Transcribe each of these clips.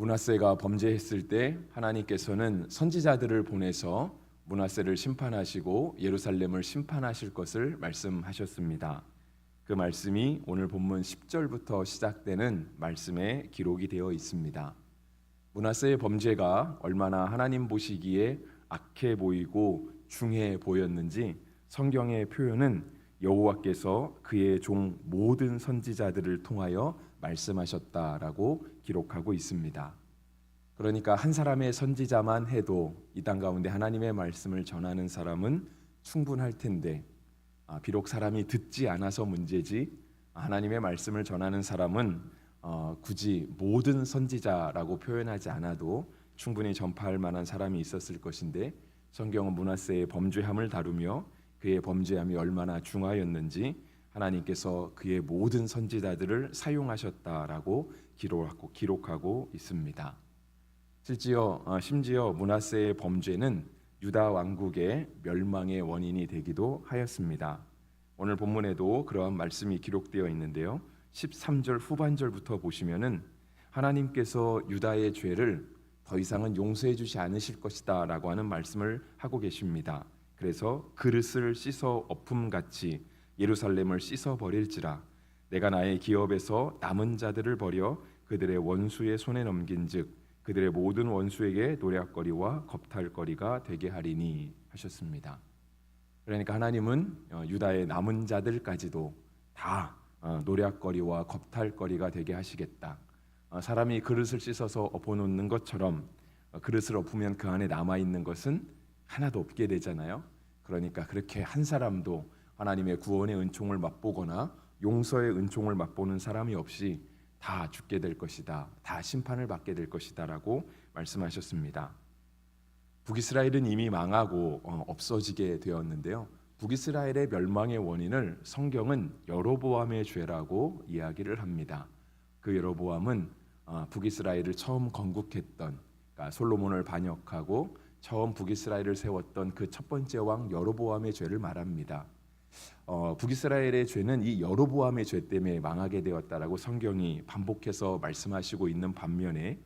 문하세가 범죄했을 때 하나님께서는 선지자들을 보내서 문하세를 심판하시고 예루살렘을 심판하실 것을 말씀하셨습니다. 그 말씀이 오늘 본문 10절부터 시작되는 말씀에 기록이 되어 있습니다. 문하세의 범죄가 얼마나 하나님 보시기에 악해 보이고 중해 보였는지 성경의 표현은 여호와께서 그의 종 모든 선지자들을 통하여 말씀하셨다라고 기록하고 있습니다. 그러니까 한 사람의 선지자만 해도 이 땅 가운데 하나님의 말씀을 전하는 사람은 충분할 텐데 아, 비록 사람이 듣지 않아서 문제지 하나님의 말씀을 전하는 사람은 어, 굳이 모든 선지자라고 표현하지 않아도 충분히 전파할 만한 사람이 있었을 것인데 성경은 문하세의 범죄함을 다루며 그의 범죄함이 얼마나 중하였는지 하나님께서 그의 모든 선지자들을 사용하셨다라고 기록하고, 기록하고 있습니다. 실지어 어, 심지어 문하세의 범죄는 유다 왕국의 멸망의 원인이 되기도 하였습니다. 오늘 본문에도 그러한 말씀이 기록되어 있는데요. 13절 후반절부터 보시면은 하나님께서 유다의 죄를 더 이상은 용서해 주지 않으실 것이다라고 하는 말씀을 하고 계십니다. 그래서 그릇을 씻어 엎음 같이 예루살렘을 씻어 버릴지라 내가 나의 기업에서 남은 자들을 버려 그들의 원수의 손에 넘긴즉 그들의 모든 원수에게 노략거리와 겁탈거리가 되게 하리니 하셨습니다. 그러니까 하나님은 어, 유다의 남은 자들까지도 다 어, 노략거리와 겁탈거리가 되게 하시겠다. 어, 사람이 그릇을 씻어서 엎어놓는 것처럼 그릇을 엎으면 그 안에 남아 있는 것은 하나도 없게 되잖아요. 그러니까 그렇게 한 사람도 하나님의 구원의 은총을 맛보거나 용서의 은총을 맛보는 사람이 없이 다 죽게 될 것이다. 다 심판을 받게 될 것이다라고 말씀하셨습니다. 북이스라엘은 이미 망하고 어, 없어지게 되었는데요. 북이스라엘의 멸망의 원인을 성경은 여로보암의 죄라고 이야기를 합니다. 그 여로보암은 어, 북이스라엘을 처음 건국했던 그러니까 솔로몬을 반역하고 처음 북이스라엘을 세웠던 그 첫 번째 왕 여로보암의 죄를 말합니다. 어, 북이스라엘의 죄는 이 여로보암의 죄 때문에 망하게 되었다라고 성경이 반복해서 말씀하시고 있는 반면에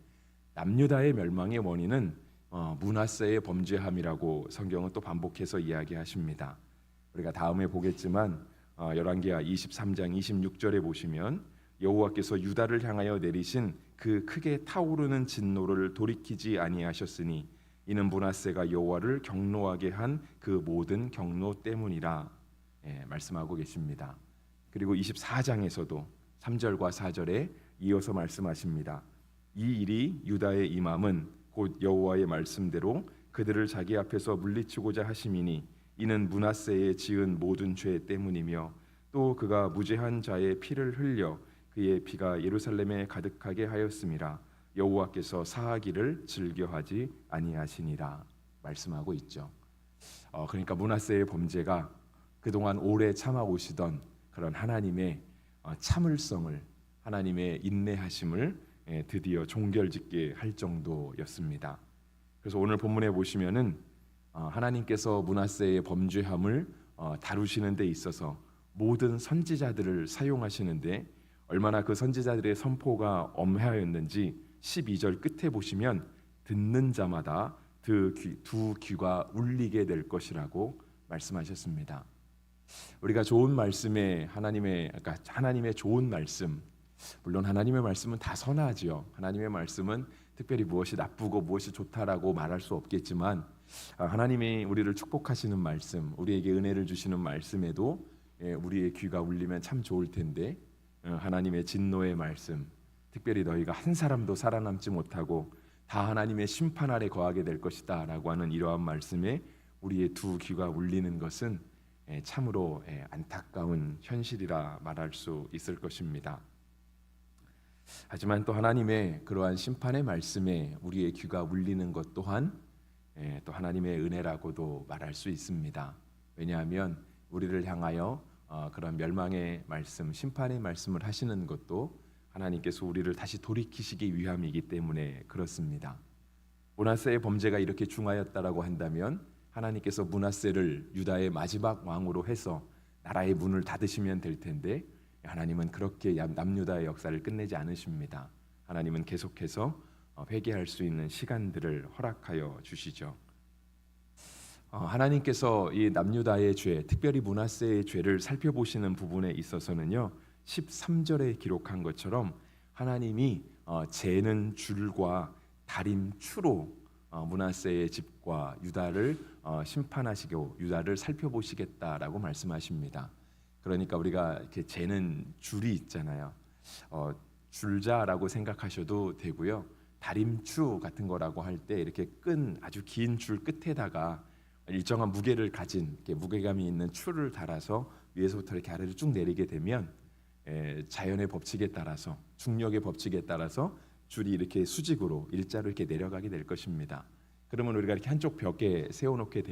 남유다의 멸망의 원인은 어, 문하세의 범죄함이라고 성경은 또 반복해서 이야기하십니다. 우리가 다음에 보겠지만 어, 열왕기하 23장 26절에 보시면 여호와께서 유다를 향하여 내리신 그 크게 타오르는 진노를 돌이키지 아니하셨으니 이는 문하세가 여호와를 경노하게 한 그 모든 경노 때문이라 예, 말씀하고 계십니다. 그리고 24장에서도 3절과 4절에 이어서 말씀하십니다. 이 일이 유다의 임함은 곧 여호와의 말씀대로 그들을 자기 앞에서 물리치고자 하심이니 이는 문하세에 지은 모든 죄 때문이며 또 그가 무죄한 자의 피를 흘려 그의 피가 예루살렘에 가득하게 하였음이라 여호와께서 사하기를 즐겨하지 아니하시니라 말씀하고 있죠. 어, 그러니까 문하세의 범죄가 그동안 오래 참아 오시던 그런 하나님의 어, 참을성을 하나님의 인내하심을 예, 드디어 종결짓게 할 정도였습니다. 그래서 오늘 본문에 보시면은 어, 하나님께서 문하세의 범죄함을 어, 다루시는 데 있어서 모든 선지자들을 사용하시는데 얼마나 그 선지자들의 선포가 엄하였는지 12절 끝에 보시면 듣는 자마다 두 귀가 울리게 될 것이라고 말씀하셨습니다. 우리가 좋은 말씀에 하나님의 그러니까 하나님의 좋은 말씀 물론 하나님의 말씀은 다 선하지요. 하나님의 말씀은 특별히 무엇이 나쁘고 무엇이 좋다라고 말할 수 없겠지만 아, 하나님이 우리를 축복하시는 말씀, 우리에게 은혜를 주시는 말씀에도 예, 우리의 귀가 울리면 참 좋을 텐데 어, 하나님의 진노의 말씀, 특별히 너희가 한 사람도 살아남지 못하고 다 하나님의 심판 아래 거하게 될 것이다라고 하는 이러한 말씀에 우리의 두 귀가 울리는 것은 예, 참으로 예, 안타까운 현실이라 말할 수 있을 것입니다. 하지만 또 하나님의 그러한 심판의 말씀에 우리의 귀가 울리는 것 또한 예, 또 하나님의 은혜라고도 말할 수 있습니다. 왜냐하면 우리를 향하여 어, 그런 멸망의 말씀, 심판의 말씀을 하시는 것도 하나님께서 우리를 다시 돌이키시기 위함이기 때문에 그렇습니다. 문하세의 범죄가 이렇게 중하였다라고 한다면 하나님께서 문하세를 유다의 마지막 왕으로 해서 나라의 문을 닫으시면 될 텐데 하나님은 그렇게 남유다의 역사를 끝내지 않으십니다. 하나님은 계속해서 어, 회개할 수 있는 시간들을 허락하여 주시죠. 어, 하나님께서 이 남유다의 죄, 특별히 문하세의 죄를 살펴보시는 부분에 있어서는요. 13절에 기록한 것처럼 하나님이 어, 재는 줄과 다림 추로 어, 문하세의 집과 유다를 어, 심판하시고 유다를 살펴보시겠다라고 말씀하십니다. 그러니까 우리가 이렇게 재는 줄이 있잖아요. 어, 줄자라고 생각하셔도 되고요. 다림추 같은 거라고 할 때 이렇게 끈 아주 긴 줄 끝에다가 일정한 무게를 가진 무게감이 있는 추를 달아서 위에서부터 이렇게 아래로 쭉 내리게 되면 에, 자연의 법칙에 따라서 중력의 법칙에 따라서 줄이 이렇게 수직으로 일자로 이렇게 내려가게 될 것입니다. 그러면 우리가 이렇게 한쪽 벽에 세워놓게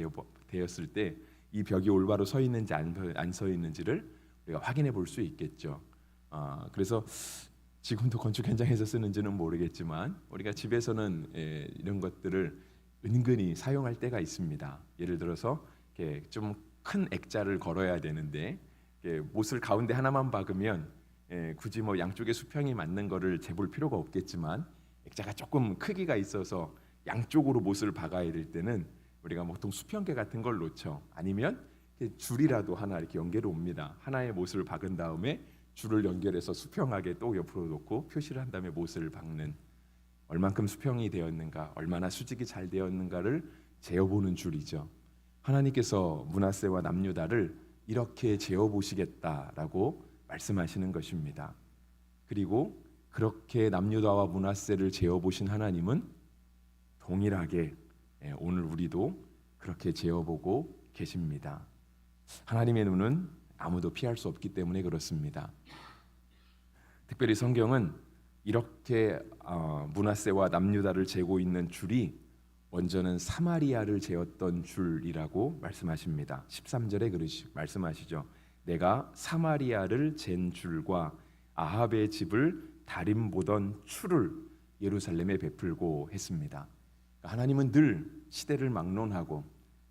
되었을 때 이 벽이 올바로 서 있는지 안 서 있는지를 우리가 확인해 볼 수 있겠죠. 아, 그래서 지금도 건축 현장에서 쓰는지는 모르겠지만 우리가 집에서는 에, 이런 것들을 은근히 사용할 때가 있습니다. 예를 들어서 좀 큰 액자를 걸어야 되는데 이렇게 못을 가운데 하나만 박으면 예, 굳이 뭐 양쪽에 수평이 맞는 거를 재볼 필요가 없겠지만 액자가 조금 크기가 있어서 양쪽으로 못을 박아야 될 때는 우리가 보통 수평계 같은 걸 놓죠. 아니면 줄이라도 하나 이렇게 연결해 옵니다. 하나의 못을 박은 다음에 줄을 연결해서 수평하게 또 옆으로 놓고 표시를 한 다음에 못을 박는 얼만큼 수평이 되었는가, 얼마나 수직이 잘 되었는가를 재어보는 줄이죠. 하나님께서 문하세와 남유다를 이렇게 재어 보시겠다라고 말씀하시는 것입니다. 그리고 그렇게 남유다와 문하세를 재어 보신 하나님은 동일하게 예, 오늘 우리도 그렇게 재어 보고 계십니다. 하나님의 눈은 아무도 피할 수 없기 때문에 그렇습니다. 특별히 성경은 이렇게 어, 문하세와 남유다를 재고 있는 줄이 먼저는 사마리아를 재었던 줄이라고 말씀하십니다. 13절에 그러시 말씀하시죠. 내가 사마리아를 잰 줄과 아합의 집을 다림 보던 추를 예루살렘에 베풀고 했습니다. 하나님은 늘 시대를 막론하고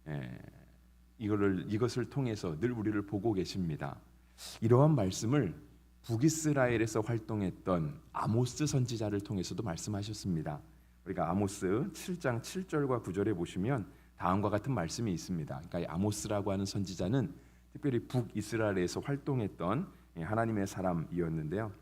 예, 이거를 이것을 통해서 늘 우리를 보고 계십니다. 이러한 말씀을 북이스라엘에서 활동했던 아모스 선지자를 통해서도 말씀하셨습니다. 우리가 아모스 7장 7절과 9절에 보시면 다음과 같은 말씀이 있습니다. 그러니까 이 아모스라고 하는 선지자는 특별히 북이스라엘에서 활동했던 하나님의 사람이었는데요.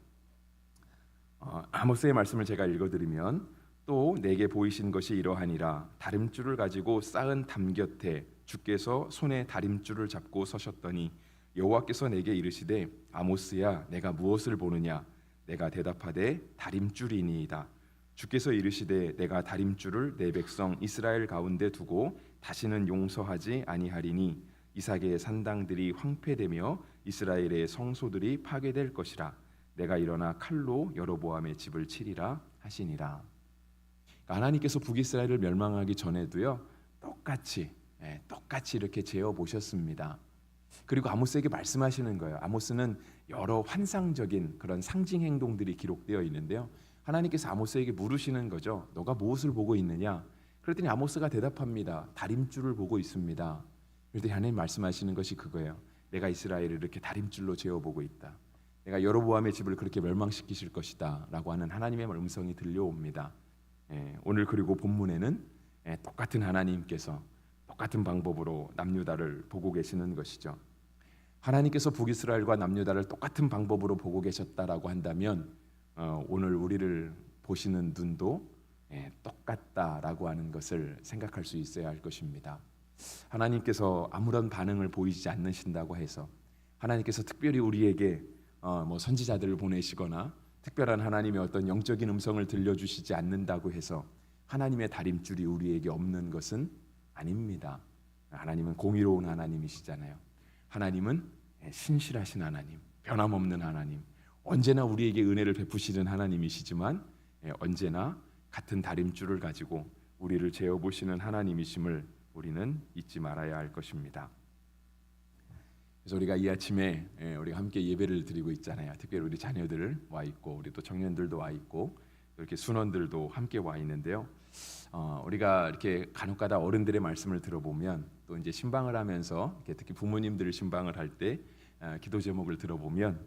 어, 아모스의 말씀을 제가 읽어드리면 또 내게 보이신 것이 이러하니라. 다림줄을 가지고 쌓은 담 곁에 주께서 손에 다림줄을 잡고 서셨더니 여호와께서 내게 이르시되 아모스야 내가 무엇을 보느냐? 내가 대답하되 다림줄이니이다. 주께서 이르시되 내가 다림줄을 내 백성 이스라엘 가운데 두고 다시는 용서하지 아니하리니 이삭의 산당들이 황폐되며 이스라엘의 성소들이 파괴될 것이라 내가 일어나 칼로 여로보암의 집을 치리라 하시니라 하나님께서 북이스라엘을 멸망하기 전에도요 똑같이 예, 똑같이 이렇게 재어 보셨습니다. 그리고 아모스에게 말씀하시는 거예요. 아모스는 여러 환상적인 그런 상징 행동들이 기록되어 있는데요. 하나님께서 아모스에게 물으시는 거죠. 너가 무엇을 보고 있느냐? 그랬더니 아모스가 대답합니다. 다림줄을 보고 있습니다. 그랬더니 하나님 말씀하시는 것이 그거예요. 내가 이스라엘을 이렇게 다림줄로 재어보고 있다. 내가 여로보암의 집을 그렇게 멸망시키실 것이다라고 하는 하나님의 음성이 들려옵니다. 예, 오늘 그리고 본문에는 예, 똑같은 하나님께서 똑같은 방법으로 남유다를 보고 계시는 것이죠. 하나님께서 북이스라엘과 남유다를 똑같은 방법으로 보고 계셨다라고 한다면 어, 오늘 우리를 보시는 눈도 예, 똑같다라고 하는 것을 생각할 수 있어야 할 것입니다. 하나님께서 아무런 반응을 보이지 않으신다고 해서 하나님께서 특별히 우리에게 어, 뭐 선지자들을 보내시거나 특별한 하나님의 어떤 영적인 음성을 들려주시지 않는다고 해서 하나님의 다림줄이 우리에게 없는 것은 아닙니다. 하나님은 공의로운 하나님이시잖아요. 하나님은 신실하신 하나님, 변함없는 하나님, 언제나 우리에게 은혜를 베푸시는 하나님이시지만 예, 언제나 같은 다림줄을 가지고 우리를 재어 보시는 하나님이심을 우리는 잊지 말아야 할 것입니다. 그래서 우리가 이 아침에 예, 우리가 함께 예배를 드리고 있잖아요. 특별히 우리 자녀들 와 있고 우리 또 청년들도 와 있고 이렇게 순원들도 함께 와 있는데요. 어, 우리가 이렇게 간혹가다 어른들의 말씀을 들어보면 또 이제 신방을 하면서 특히 부모님들 신방을 할때 어, 기도 제목을 들어보면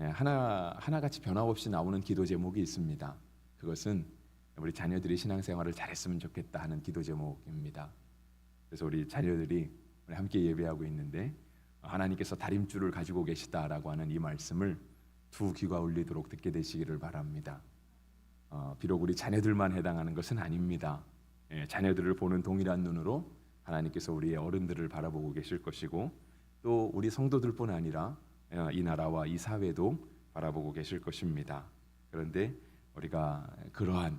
예, 하나 하나같이 변함없이 나오는 기도 제목이 있습니다. 그것은 우리 자녀들이 신앙생활을 잘했으면 좋겠다 하는 기도 제목입니다. 그래서 우리 자녀들이 함께 예배하고 있는데 하나님께서 다림줄을 가지고 계시다라고 하는 이 말씀을 두 귀가 울리도록 듣게 되시기를 바랍니다. 어, 비록 우리 자녀들만 해당하는 것은 아닙니다. 예, 자녀들을 보는 동일한 눈으로 하나님께서 우리의 어른들을 바라보고 계실 것이고 또 우리 성도들뿐 아니라 어, 이 나라와 이 사회도 바라보고 계실 것입니다. 그런데 우리가 그러한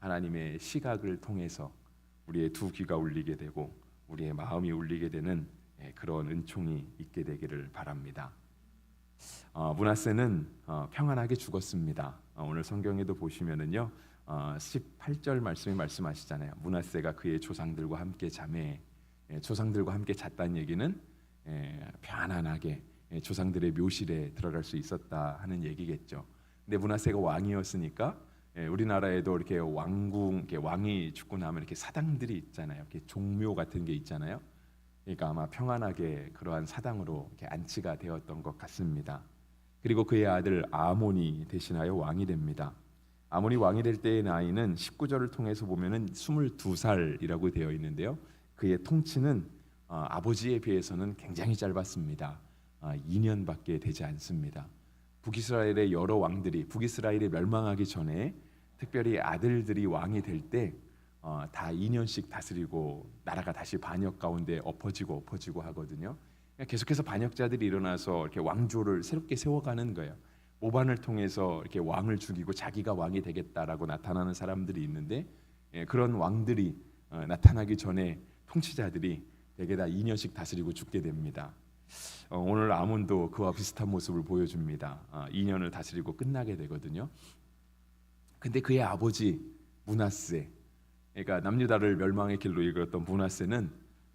하나님의 시각을 통해서 우리의 두 귀가 울리게 되고 우리의 마음이 울리게 되는 예, 그런 은총이 있게 되기를 바랍니다. 어, 문하세는 어, 평안하게 죽었습니다. 어, 오늘 성경에도 보시면은요, 어, 18절 말씀이 말씀하시잖아요. 문하세가 그의 조상들과 함께 잠에 예, 조상들과 함께 잤다는 얘기는 예, 편안하게 예, 조상들의 묘실에 들어갈 수 있었다 하는 얘기겠죠. 근데 문하세가 왕이었으니까 예, 우리나라에도 이렇게 왕궁, 이렇게 왕이 죽고 나면 이렇게 사당들이 있잖아요. 이렇게 종묘 같은 게 있잖아요. 그러니까 아마 평안하게 그러한 사당으로 이렇게 안치가 되었던 것 같습니다. 그리고 그의 아들 아몬이 대신하여 왕이 됩니다. 아몬이 왕이 될 때의 나이는 19절을 통해서 보면은 22살이라고 되어 있는데요. 그의 통치는 어, 아버지에 비해서는 굉장히 짧았습니다. 아, 2년밖에 되지 않습니다. 북이스라엘의 여러 왕들이 북이스라엘이 멸망하기 전에 특별히 아들들이 왕이 될때 어, 다 2년씩 다스리고 나라가 다시 반역 가운데 엎어지고 엎어지고 하거든요. 그러니까 계속해서 반역자들이 일어나서 이렇게 왕조를 새롭게 세워가는 거예요. 모반을 통해서 이렇게 왕을 죽이고 자기가 왕이 되겠다라고 나타나는 사람들이 있는데 예, 그런 왕들이 어, 나타나기 전에 통치자들이 대개 다 2년씩 다스리고 죽게 됩니다. 어, 오늘 아몬도 그와 비슷한 모습을 보여줍니다. 어, 2년을 다스리고 끝나게 되거든요. 근데 그의 아버지 문하세 그러니까 남유다를 멸망의 길로 이끌었던 문하세는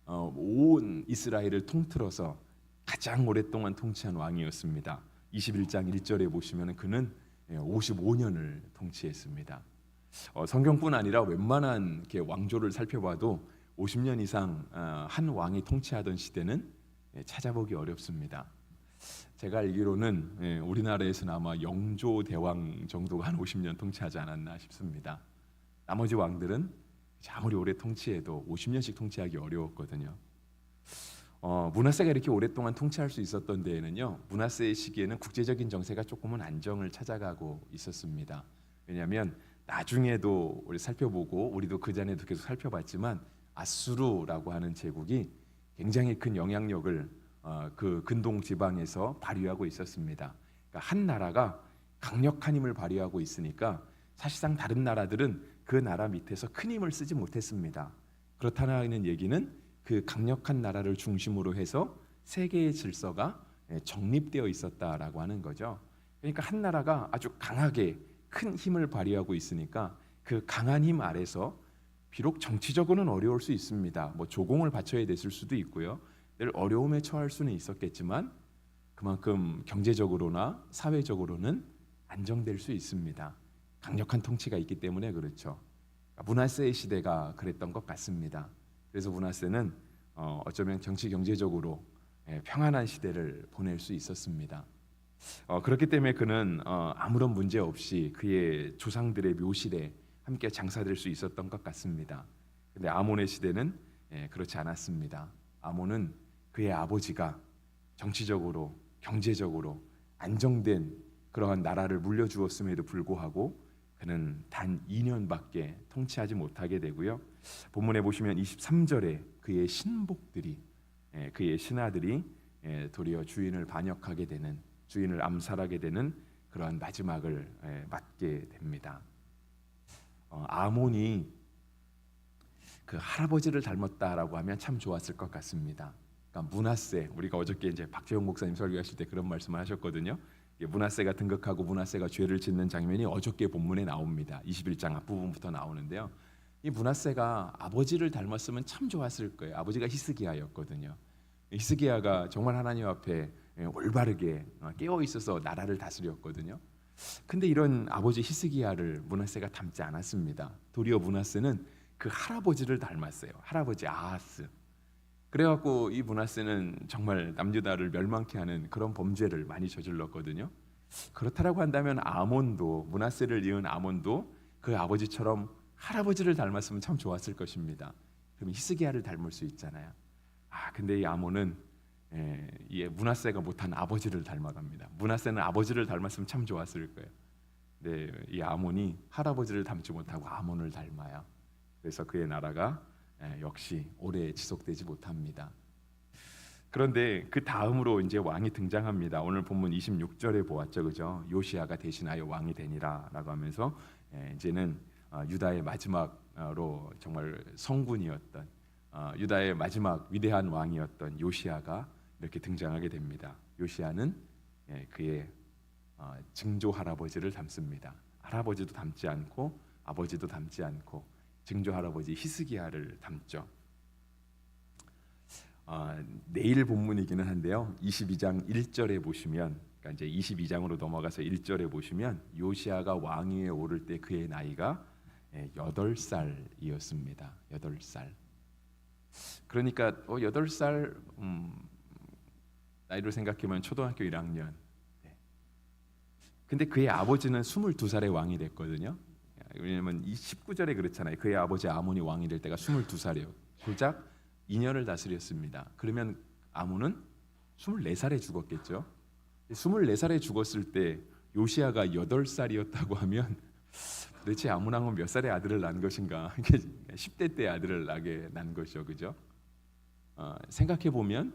어, 온 이스라엘을 통틀어서 가장 오랫동안 통치한 왕이었습니다. 21장 1절에 보시면 그는 55년을 통치했습니다. 어, 성경뿐 아니라 웬만한 왕조를 살펴봐도 50년 이상 어, 한 왕이 통치하던 시대는 예, 찾아보기 어렵습니다. 제가 알기로는 예, 우리나라에서는 아마 영조 대왕 정도가 한 50년 통치하지 않았나 싶습니다. 나머지 왕들은 아무리 오래 통치해도 50년씩 통치하기 어려웠거든요. 어, 문하세가 이렇게 오랫동안 통치할 수 있었던 데에는요. 문하세의 시기에는 국제적인 정세가 조금은 안정을 찾아가고 있었습니다. 왜냐하면 나중에도 우리 살펴보고 우리도 그 전에도 계속 살펴봤지만 아수르라고 하는 제국이 굉장히 큰 영향력을 어, 그 근동 지방에서 발휘하고 있었습니다. 그러니까 한 나라가 강력한 힘을 발휘하고 있으니까 사실상 다른 나라들은 그 나라 밑에서 큰 힘을 쓰지 못했습니다. 그렇다는 얘기는 그 강력한 나라를 중심으로 해서 세계의 질서가 예, 정립되어 있었다라고 하는 거죠. 그러니까 한 나라가 아주 강하게 큰 힘을 발휘하고 있으니까 그 강한 힘 아래서 비록 정치적으로는 어려울 수 있습니다. 뭐 조공을 바쳐야 됐을 수도 있고요. 늘 어려움에 처할 수는 있었겠지만 그만큼 경제적으로나 사회적으로는 안정될 수 있습니다. 강력한 통치가 있기 때문에 그렇죠. 문하세의 시대가 그랬던 것 같습니다. 그래서 문하세는 어, 어쩌면 정치 경제적으로 예, 평안한 시대를 보낼 수 있었습니다. 어, 그렇기 때문에 그는 어, 아무런 문제 없이 그의 조상들의 묘실에 함께 장사될 수 있었던 것 같습니다. 근데 아몬의 시대는 예, 그렇지 않았습니다. 아몬은 그의 아버지가 정치적으로 경제적으로 안정된 그러한 나라를 물려주었음에도 불구하고 그는 단 2년밖에 통치하지 못하게 되고요. 본문에 보시면 23절에 그의 신복들이 예, 그의 신하들이 예, 도리어 주인을 반역하게 되는 주인을 암살하게 되는 그러한 마지막을 예, 맞게 됩니다. 어, 아몬이 그 할아버지를 닮았다라고 하면 참 좋았을 것 같습니다. 그러니까 문하세 우리가 어저께 이제 박재용 목사님 설교하실 때 그런 말씀을 하셨거든요. 문하세가 등극하고 문하세가 죄를 짓는 장면이 어저께 본문에 나옵니다. 21장 앞부분부터 나오는데요. 이 문하세가 아버지를 닮았으면 참 좋았을 거예요. 아버지가 히스기야였거든요. 히스기야가 정말 하나님 앞에 올바르게 깨어 있어서 나라를 다스렸거든요. 근데 이런 아버지 히스기야를 문하세가 닮지 않았습니다. 도리어 문하세는 그 할아버지를 닮았어요. 할아버지 아하스. 그래갖고 이 문하세는 정말 남유다를 멸망케 하는 그런 범죄를 많이 저질렀거든요. 그렇다라고 한다면 아몬도 문하세를 이은 아몬도 그 아버지처럼 할아버지를 닮았으면 참 좋았을 것입니다. 그럼 히스기야를 닮을 수 있잖아요. 아 근데 이 아몬은 예, 이 문하세가 못한 아버지를 닮아갑니다. 문하세는 아버지를 닮았으면 참 좋았을 거예요. 네, 이 아몬이 할아버지를 닮지 못하고 아몬을 닮아요. 그래서 그의 나라가 예, 역시 오래 지속되지 못합니다. 그런데 그 다음으로 이제 왕이 등장합니다. 오늘 본문 26절에 보았죠, 그죠? 요시아가 대신하여 왕이 되니라라고 하면서 예, 이제는 어, 유다의 마지막으로 정말 성군이었던 어, 유다의 마지막 위대한 왕이었던 요시아가 이렇게 등장하게 됩니다. 요시아는 예, 그의 어, 증조 할아버지를 닮습니다. 할아버지도 닮지 않고 아버지도 닮지 않고 증조 할아버지 히스기야를 닮죠. 어, 내일 본문이기는 한데요. 22장 1절에 보시면 그러니까 이제 22장으로 넘어가서 1절에 보시면 요시아가 왕위에 오를 때 그의 나이가 예, 8살이었습니다. 8살. 그러니까 어, 8살 음, 나이로 생각해보면 초등학교 1학년. 네. 근데 그의 아버지는 22살에 왕이 됐거든요. 왜냐면 이 19절에 그렇잖아요. 그의 아버지 아몬이 왕이 될 때가 22살이에요. 고작 2년을 다스렸습니다. 그러면 아몬은 24살에 죽었겠죠. 24살에 죽었을 때 요시아가 8살이었다고 하면 도대체 아몬 왕은 몇 살의 아들을 낳은 것인가? 10대 때 아들을 낳게 난 것이죠. 그죠? 어, 생각해 보면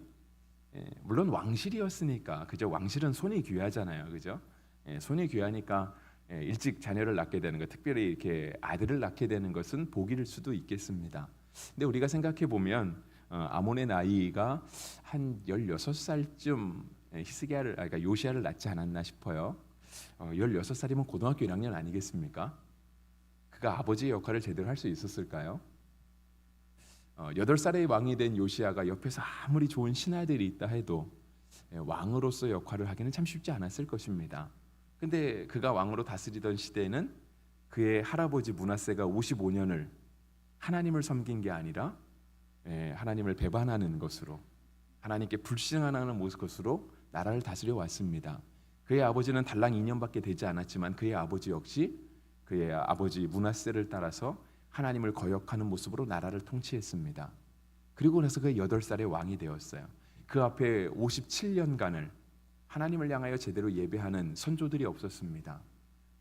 예, 물론 왕실이었으니까 그죠? 왕실은 손이 귀하잖아요. 그죠? 예, 손이 귀하니까 예, 일찍 자녀를 낳게 되는 것, 특별히 이렇게 아들을 낳게 되는 것은 복일 수도 있겠습니다. 근데 우리가 생각해 보면 어, 아몬의 나이가 한 16살쯤 히스기야를 아, 그러니까 요시야를 낳지 않았나 싶어요. 어, 16살이면 고등학교 1학년 아니겠습니까? 그가 아버지의 역할을 제대로 할 수 있었을까요? 어, 8살의 왕이 된 요시야가 옆에서 아무리 좋은 신하들이 있다 해도 예, 왕으로서 역할을 하기는 참 쉽지 않았을 것입니다. 근데 그가 왕으로 다스리던 시대에는 그의 할아버지 문하세가 55년을 하나님을 섬긴 게 아니라 예, 하나님을 배반하는 것으로 하나님께 불신하는 모습으로 나라를 다스려 왔습니다. 그의 아버지는 달랑 2년밖에 되지 않았지만 그의 아버지 역시 그의 아버지 문하세를 따라서 하나님을 거역하는 모습으로 나라를 통치했습니다. 그리고 나서 그 8살의 왕이 되었어요. 그 앞에 57년간을 하나님을 향하여 제대로 예배하는 선조들이 없었습니다.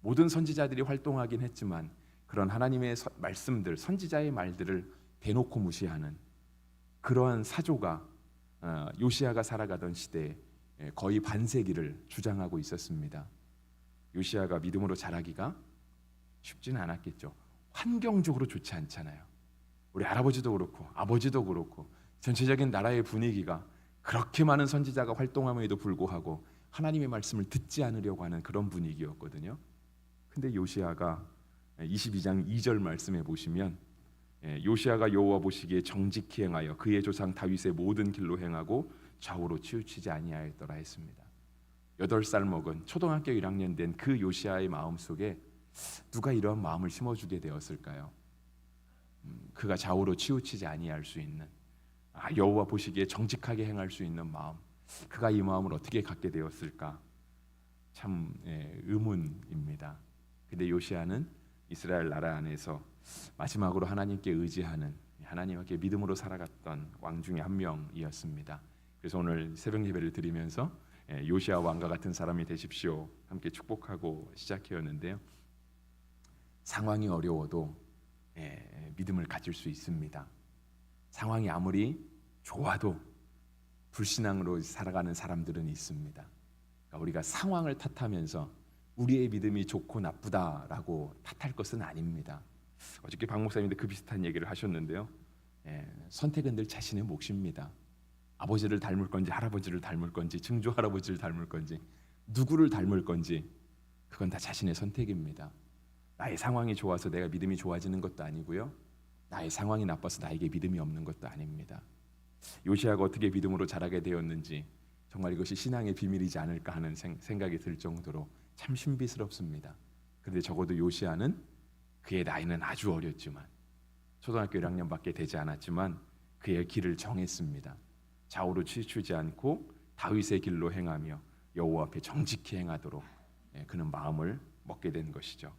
모든 선지자들이 활동하긴 했지만 그런 하나님의 서, 말씀들, 선지자의 말들을 대놓고 무시하는 그러한 사조가 어, 요시아가 살아가던 시대에 예, 거의 반세기를 주장하고 있었습니다. 요시아가 믿음으로 자라기가 쉽지는 않았겠죠. 환경적으로 좋지 않잖아요. 우리 할아버지도 그렇고 아버지도 그렇고 전체적인 나라의 분위기가 그렇게 많은 선지자가 활동함에도 불구하고 하나님의 말씀을 듣지 않으려고 하는 그런 분위기였거든요. 근데 요시아가 22장 2절 말씀에 보시면 예, 요시아가 여호와 보시기에 정직히 행하여 그의 조상 다윗의 모든 길로 행하고 좌우로 치우치지 아니하였더라 했습니다. 8살 먹은 초등학교 1학년 된 그 요시아의 마음 속에 누가 이러한 마음을 심어주게 되었을까요? 음, 그가 좌우로 치우치지 아니할 수 있는 아, 여호와 보시기에 정직하게 행할 수 있는 마음. 그가 이 마음을 어떻게 갖게 되었을까? 참 예, 의문입니다. 근데 요시아는 이스라엘 나라 안에서 마지막으로 하나님께 의지하는 하나님께 믿음으로 살아갔던 왕 중에 한 명이었습니다. 그래서 오늘 새벽 예배를 드리면서 예, 요시아 왕과 같은 사람이 되십시오. 함께 축복하고 시작해었는데요. 상황이 어려워도 예, 믿음을 가질 수 있습니다. 상황이 아무리 좋아도 불신앙으로 살아가는 사람들은 있습니다. 그러니까 우리가 상황을 탓하면서 우리의 믿음이 좋고 나쁘다라고 탓할 것은 아닙니다. 어저께 박 목사님도 그 비슷한 얘기를 하셨는데요. 예, 선택은 늘 자신의 몫입니다. 아버지를 닮을 건지 할아버지를 닮을 건지 증조 할아버지를 닮을 건지 누구를 닮을 건지 그건 다 자신의 선택입니다. 나의 상황이 좋아서 내가 믿음이 좋아지는 것도 아니고요. 나의 상황이 나빠서 나에게 믿음이 없는 것도 아닙니다. 요시아가 어떻게 믿음으로 자라게 되었는지 정말 이것이 신앙의 비밀이지 않을까 하는 생각이 들 정도로 참 신비스럽습니다. 그런데 적어도 요시아는 그의 나이는 아주 어렸지만 초등학교 1학년밖에 되지 않았지만 그의 길을 정했습니다. 좌우로 치추지 않고 다윗의 길로 행하며 여호와 앞에 정직히 행하도록 예, 그는 마음을 먹게 된 것이죠.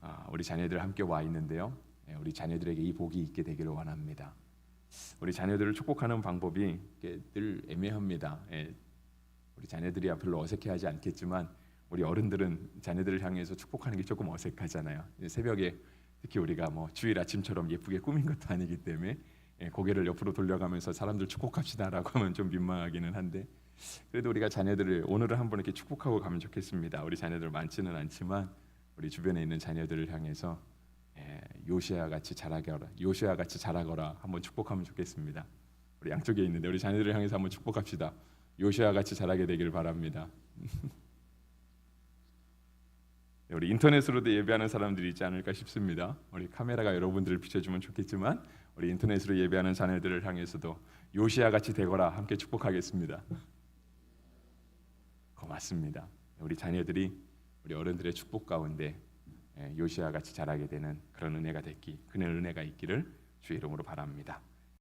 아, 우리 자녀들 함께 와 있는데요. 예, 우리 자녀들에게 이 복이 있게 되기를 원합니다. 우리 자녀들을 축복하는 방법이 늘 애매합니다. 예, 우리 자녀들이야 별로 어색해하지 않겠지만 우리 어른들은 자녀들을 향해서 축복하는 게 조금 어색하잖아요. 예, 새벽에 특히 우리가 뭐 주일 아침처럼 예쁘게 꾸민 것도 아니기 때문에 예, 고개를 옆으로 돌려가면서 사람들 축복합시다라고 하면 좀 민망하기는 한데 그래도 우리가 자녀들을 오늘은 한번 이렇게 축복하고 가면 좋겠습니다. 우리 자녀들 많지는 않지만 우리 주변에 있는 자녀들을 향해서 예, 요시아 같이 자라거라, 요시아 같이 자라거라 한번 축복하면 좋겠습니다. 우리 양쪽에 있는데 우리 자녀들을 향해서 한번 축복합시다. 요시아 같이 자라게 되기를 바랍니다. 네, 우리 인터넷으로도 예배하는 사람들이 있지 않을까 싶습니다. 우리 카메라가 여러분들을 비춰주면 좋겠지만 우리 인터넷으로 예배하는 자녀들을 향해서도 요시아 같이 되거라 함께 축복하겠습니다. 고맙습니다. 우리 자녀들이 우리 어른들의 축복 가운데 예, 요시아 같이 자라게 되는 그런 은혜가 됐기, 그런 은혜가 있기를 주의 이름으로 바랍니다.